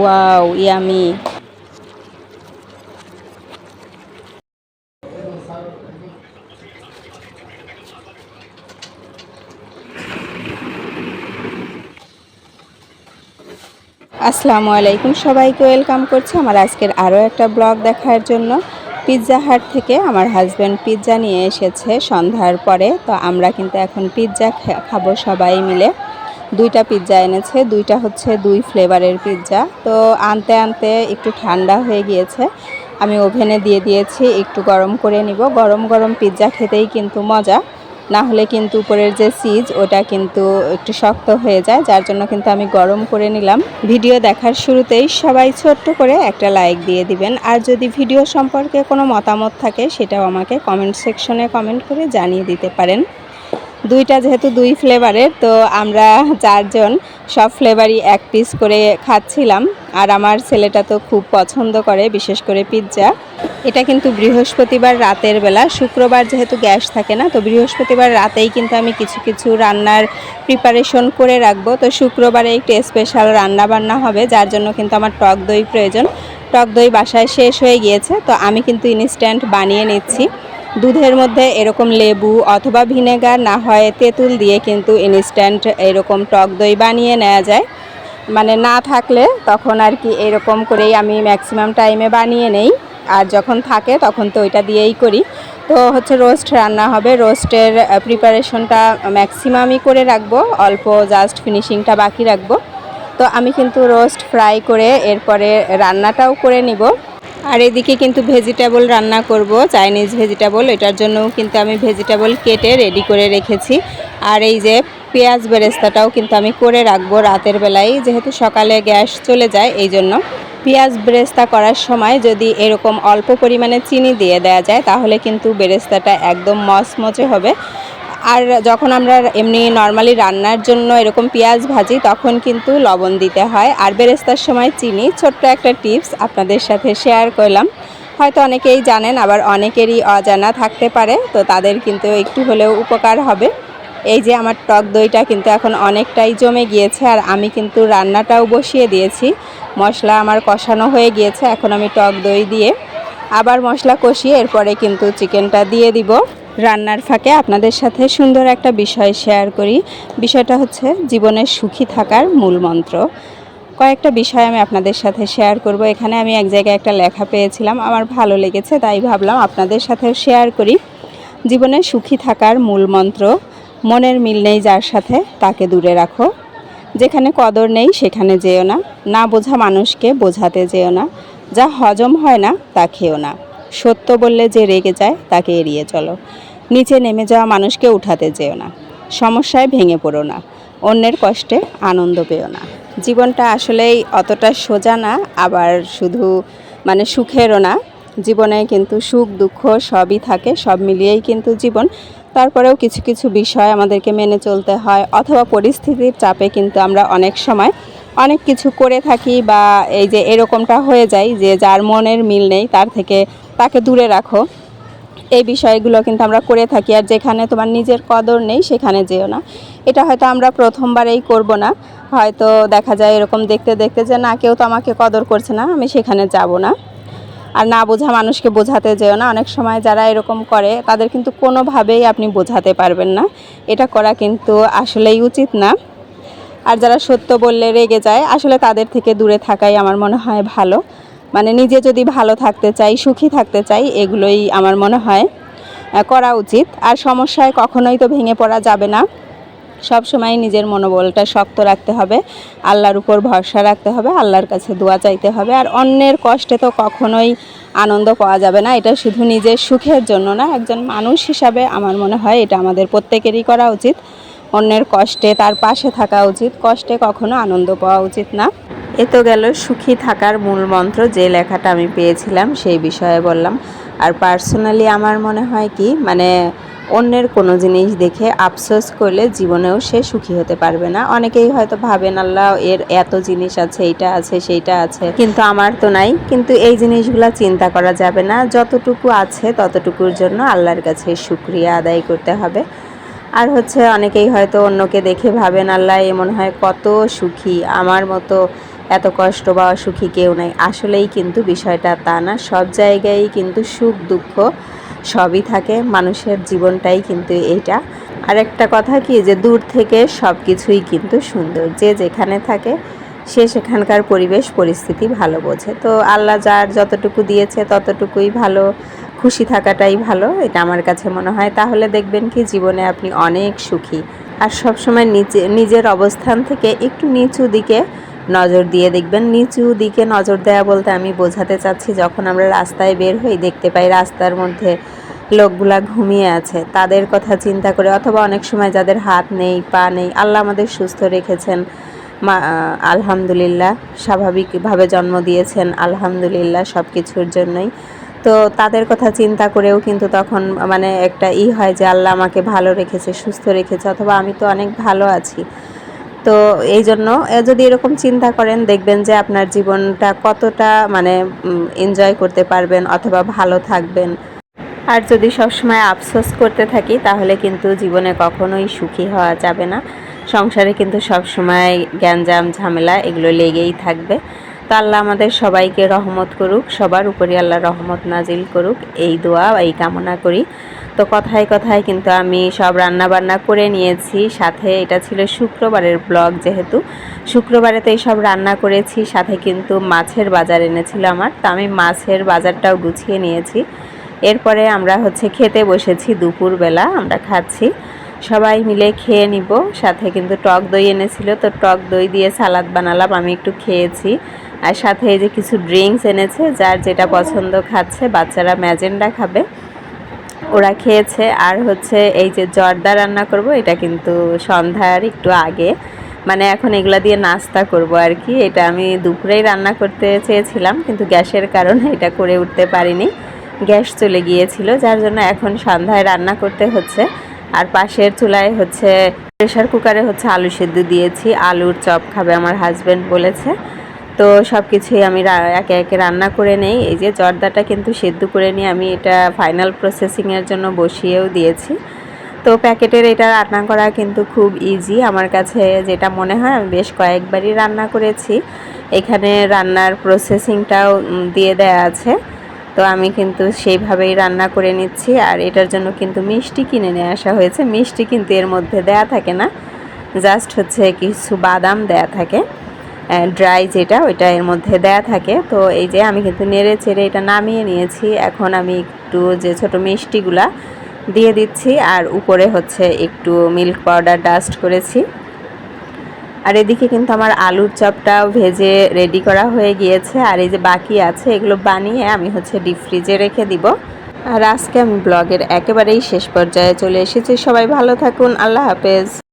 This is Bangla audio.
ওয়াও ইয়ামি আসসালামু আলাইকুম সবাইকে, ওয়েলকাম করছি আমার আজকের আরও একটা ব্লগ দেখার জন্য। পিৎজা হাট থেকে আমার হাজব্যান্ড পিৎজা নিয়ে এসেছে সন্ধ্যার পরে, তো আমরা কিন্তু এখন পিৎজা খাব সবাই মিলে। দুইটা পিৎজা এনেছে, দুইটা হচ্ছে দুই ফ্লেভারের পিৎজা তো আনতে আনতে একটু ঠান্ডা হয়ে গিয়েছে। আমি ওভেনে দিয়ে দিয়েছি, একটু গরম করে নিব। গরম গরম পিৎজা খেতেই কিন্তু মজা। না হলে কিন্তু উপরের যে সিজ ওটা কিন্তু একটু শক্ত হয়ে যায়। যার জন্য কিন্তু আমি গরম করে নিলাম। ভিডিও দেখার শুরুতেই সবাই ছোট্ট করে একটা লাইক দিয়ে দিবেন। আর যদি ভিডিও সম্পর্কে কোনো মতামত থাকে, সেটাও আমাকে কমেন্ট সেকশনে কমেন্ট করে জানিয়ে দিতে পারেন। দুইটা যেহেতু দুই ফ্লেভারের, তো আমরা চারজন সব ফ্লেভারই এক পিস করে খাচ্ছিলাম। আর আমার ছেলেটা তো খুব পছন্দ করে, বিশেষ করে পিৎজা। এটা কিন্তু বৃহস্পতিবার রাতের বেলা, শুক্রবার যেহেতু গ্যাস থাকে না, তো বৃহস্পতিবার রাতেই কিন্তু আমি কিছু কিছু রান্নার প্রিপারেশন করে রাখব। তো শুক্রবারে একটু স্পেশাল রান্না বান্না হবে, যার জন্য কিন্তু আমার টক দই প্রয়োজন। টক দই বাসায় শেষ হয়ে গিয়েছে, তো আমি কিন্তু ইনস্ট্যান্ট বানিয়ে নিচ্ছি। দুধের মধ্যে এরকম লেবু অথবা ভিনেগার না হয়, তেঁতুল দিয়ে কিন্তু ইনস্ট্যান্ট এরকম টক দই বানিয়ে নেওয়া যায়। মানে না থাকলে তখন আর কি এরকম করেই আমি ম্যাক্সিমাম টাইমে বানিয়ে নেই। আর যখন থাকে তখন তো ওইটা দিয়েই করি। তো হচ্ছে রোস্ট রান্না হবে। রোস্টের প্রিপারেশনটা ম্যাক্সিমামই করে রাখব। অল্প জাস্ট ফিনিশিংটা বাকি রাখব। তো আমি কিন্তু রোস্ট ফ্রাই করে এরপরে রান্নাটাও করে নিব। আর এদিকে কিন্তু ভেজিটেবল রান্না করব, চাইনিজ ভেজিটেবল। এটার জন্যও কিন্তু আমি ভেজিটেবল কেটে রেডি করে রেখেছি। আর এই যে পেঁয়াজ বেরেস্তাটাও কিন্তু আমি করে রাখব রাতের বেলায়, যেহেতু সকালে গ্যাস চলে যায়, এই জন্য। পেঁয়াজ বেরেস্তা করার সময় যদি এরকম অল্প পরিমাণে চিনি দিয়ে দেওয়া যায়, তাহলে কিন্তু বেরেস্তাটা একদম মচমচে হবে। আর যখন আমরা এমনি নর্মালি রান্নার জন্য এরকম পেঁয়াজ ভাজি, তখন কিন্তু লবণ দিতে হয়। আর বেরেস্তার সময় চিনি, ছোট্ট একটা টিপস আপনাদের সাথে শেয়ার করলাম। হয়তো অনেকেই জানেন, আবার অনেকেরই অজানা থাকতে পারে, তো তাদের কিন্তু একটু হলেও উপকার হবে। এই যে আমার টক দইটা কিন্তু এখন অনেকটাই জমে গিয়েছে, আর আমি কিন্তু রান্নাটাও বসিয়ে দিয়েছি। মশলা আমার কষানো হয়ে গিয়েছে, এখন আমি টক দই দিয়ে আবার মশলা কষিয়ে এরপরে কিন্তু চিকেনটা দিয়ে দিব। রান্নার ফাঁকে আপনাদের সাথে সুন্দর একটা বিষয় শেয়ার করি। বিষয়টা হচ্ছে জীবনের সুখী থাকার মূল মন্ত্র। কয়েকটা বিষয় আমি আপনাদের সাথে শেয়ার করব। এখানে আমি এক জায়গায় একটা লেখা পেয়েছিলাম, আমার ভালো লেগেছে, তাই ভাবলাম আপনাদের সাথেও শেয়ার করি। জীবনে সুখী থাকার মূল মন্ত্র, মনের মিল নেই যার সাথে, তাকে দূরে রাখো। যেখানে কদর নেই, সেখানে যেও না। না বোঝা মানুষকে, বোঝাতে যেও না। যা হজম হয় না, তা খেও না। সত্য বললে যে রেগে যায়, তাকে এড়িয়ে চলো। নিচে নেমে যাওয়া মানুষকে উঠাতে যেও না। সমস্যায় ভেঙে পড়ো না। অন্যের কষ্টে আনন্দ পেও না। জীবনটা আসলেই অতটা সোজা না, আবার শুধু মানে সুখেরও না। জীবনে কিন্তু সুখ, দুঃখ সবই থাকে, সব মিলিয়েই কিন্তু জীবন। তারপরেও কিছু কিছু বিষয় আমাদেরকে মেনে চলতে হয়, অথবা পরিস্থিতির চাপে কিন্তু আমরা অনেক সময় অনেক কিছু করে থাকি বা এই যে এরকমটা হয়ে যায় যে যার মনের মিল নেই, তার থেকে তাকে দূরে রাখো। এই বিষয়গুলো কিন্তু আমরা করে থাকি আর যেখানে তোমার নিজের কদর নেই, সেখানে যেও না। এটা হয়তো আমরা প্রথমবারেই করব না। হয়তো দেখা যায় এরকম দেখতে দেখতে যে, না, কেউ তো আমাকে কদর করছে না, আমি সেখানে যাব না। আর না বোঝা মানুষকে বোঝাতে যেও না। অনেক সময় যারা এরকম করে, তাদের কিন্তু কোনোভাবেই আপনি বোঝাতে পারবেন না। এটা করা কিন্তু আসলেই উচিত না। আর যারা সত্য বললে রেগে যায়, আসলে তাদের থেকে দূরে থাকাই আমার মনে হয় ভালো। মানে নিজে যদি ভালো থাকতে চাই, সুখী থাকতে চাই, এগুলোই আমার মনে হয় করা উচিত। আর সমস্যায় কখনোই তো ভেঙে পড়া যাবে না। সব সময় নিজের মনোবলটা শক্ত রাখতে হবে, আল্লাহর উপর ভরসা রাখতে হবে, আল্লাহর কাছে দোয়া চাইতে হবে। আর অন্যের কষ্টে তো কখনোই আনন্দ পাওয়া যাবে না, এটা শুধু নিজের সুখের জন্য না, একজন মানুষ হিসাবে আমার মনে হয় এটা আমাদের প্রত্যেকেরই করা উচিত। অন্যের কষ্টে তার পাশে থাকা উচিত, কষ্টে কখনো আনন্দ পাওয়া উচিত না। এ তো গেল সুখী থাকার মূল মন্ত্র, যে লেখাটা আমি পেয়েছিলাম সেই বিষয়ে বললাম। আর পার্সোনালি আমার মনে হয় কি মানে অন্যের কোনো জিনিস দেখে আফসোস করলে জীবনেও সে সুখী হতে পারবে না। অনেকেই হয়তো ভাবেন, আল্লাহ, এর এত জিনিস আছে, এইটা আছে, সেইটা আছে। কিন্তু আমার তো নাই। কিন্তু এই জিনিসগুলা চিন্তা করা যাবে না। যতটুকু আছে ততটুকুর জন্য আল্লাহর কাছে শুক্রিয়া আদায় করতে হবে। আর হচ্ছে অনেকেই হয়তো অন্যকে দেখে ভাবেন, আল্লাহ, এ মনে হয় কত সুখী। আমার মতো এত কষ্ট বা অসুখী কেউ নাই। আসলেই কিন্তু বিষয়টা তা না। সব জায়গায় কিন্তু সুখ, দুঃখ সবই থাকে। মানুষের জীবনটাই কিন্তু এইটা। আর একটা কথা কি, যে দূর থেকে সব কিছুই কিন্তু সুন্দর। যে যেখানে থাকে, সে সেখানকার পরিবেশ, পরিস্থিতি ভালো বোঝে। তো আল্লাহ যার যতটুকু দিয়েছে, ততটুকুই ভালো। খুশি থাকাটাই ভালো, এটা আমার কাছে মনে হয়। তাহলে দেখবেন কি, জীবনে আপনি অনেক সুখী। আর সবসময় নিচে, নিজের অবস্থান থেকে একটু নিচু দিকে নজর দিয়ে দেখবেন। নিচু দিকে নজর দেওয়া বলতে আমি বোঝাতে চাচ্ছি, যখন আমরা রাস্তায় বের হই, দেখতে পাই রাস্তার মধ্যে লোকগুলা ঘুমিয়ে আছে। তাদের কথা চিন্তা করে, অথবা অনেক সময় যাদের হাত নেই, পা নেই, আল্লাহ আমাদের সুস্থ রেখেছেন। মা, আলহামদুলিল্লাহ, স্বাভাবিকভাবে জন্ম দিয়েছেন, আলহামদুলিল্লাহ সব কিছুর জন্যই। তো তাদের কথা চিন্তা করেও কিন্তু তখন মানে একটা ই হয় যে আল্লাহ আমাকে ভালো রেখেছে, সুস্থ রেখেছে, অথবা আমি তো অনেক ভালো আছি। তো এই জন্য যদি এরকম চিন্তা করেন, দেখবেন যে আপনার জীবনটা কতটা মানে এনজয় করতে পারবেন অথবা ভালো থাকবেন। আর যদি সবসময় আফসোস করতে থাকি, তাহলে কিন্তু জীবনে কখনোই সুখী হওয়া যাবে না। সংসারে কিন্তু সবসময় গ্যাঞ্জাম, ঝামেলা এগুলো লেগেই থাকবে। তো আল্লাহ আমাদের সবাইকে রহমত করুক, সবার উপরে আল্লাহ রহমত নাজিল করুক। এই দোয়া, এই কামনা করি। তো কথায় কথায় কিন্তু আমি সব রান্না বান্না করে নিয়েছি। সাথে এটা ছিল শুক্রবারের ব্লগ যেহেতু। শুক্রবারে তো এইসব রান্না করেছি, সাথে কিন্তু মাছের বাজার এনেছিল আমার। তো আমি মাছের বাজারটাও গুছিয়ে নিয়েছি। এরপরে আমরা হচ্ছে খেতে বসেছি দুপুরবেলা, আমরা খাচ্ছি। সবাই মিলে খেয়ে নিব। সাথে কিন্তু টক দই এনেছিল, তো টক দই দিয়ে সালাদ বানালাম, আমি একটু খেয়েছি। আর সাথে এই যে কিছু ড্রিঙ্কস এনেছে, যার যেটা পছন্দ খাচ্ছে, বাচ্চারা ম্যাজেন্ডা খাবে। ওরা খেয়েছে, আর হচ্ছে এই যে জর্দা রান্না করব, এটা কিন্তু সন্ধ্যার একটু আগে। মানে এখন এগুলা দিয়ে নাস্তা করব আর কি। এটা আমি দুপুরেই রান্না করতে চেয়েছিলাম, কিন্তু গ্যাসের কারণে এটা করে উঠতে পারিনি। গ্যাস চলে গিয়েছিল, যার জন্য এখন সন্ধ্যায় রান্না করতে হচ্ছে। আর পাশের চুলায় হচ্ছে প্রেশার কুকারে হচ্ছে আলু সেদ্ধ দিয়েছি। আলুর চপ খাবে আমার হাজব্যান্ড বলেছে। তো সব কিছুই আমি একে একে রান্না করে নেই। এই যে জর্দাটা কিন্তু সেদ্ধ করে নিয়ে আমি এটা ফাইনাল প্রসেসিংয়ের জন্য বসিয়েও দিয়েছি। তো প্যাকেটের এটা রান্না করা কিন্তু খুব ইজি আমার কাছে যেটা মনে হয়, আমি বেশ কয়েকবারই রান্না করেছি। এখানে রান্নার প্রসেসিংটাও দিয়ে দেয়া আছে। তো আমি কিন্তু সেইভাবেই রান্না করে নিচ্ছি। আর এটার জন্য কিন্তু মিষ্টি কিনে নিয়ে আসা হয়েছে। মিষ্টি কিন্তু এর মধ্যে দেয়া থাকে না। জাস্ট হচ্ছে কিছু বাদাম দেয়া থাকে। ড্রাই যেটা, ওইটা এর মধ্যে দেয়া থাকে। তো এই যে আমি কিন্তু নেড়ে চেড়ে এটা নামিয়ে নিয়েছি। এখন আমি একটু যে ছোট মিষ্টিগুলা দিয়ে দিচ্ছি, আর উপরে হচ্ছে একটু মিল্ক পাউডার ডাস্ট করেছি। আর এদিকে কিন্তু আমার আলুর চপটাও ভেজে রেডি করা হয়ে গিয়েছে। আর এই যে বাকি আছে, এগুলো বানিয়ে আমি হচ্ছে ডিপ ফ্রিজে রেখে দিব। আর আজকে আমি ব্লগের একেবারেই শেষ পর্যায়ে চলে এসেছি। সবাই ভালো থাকুন, আল্লাহ হাফেজ।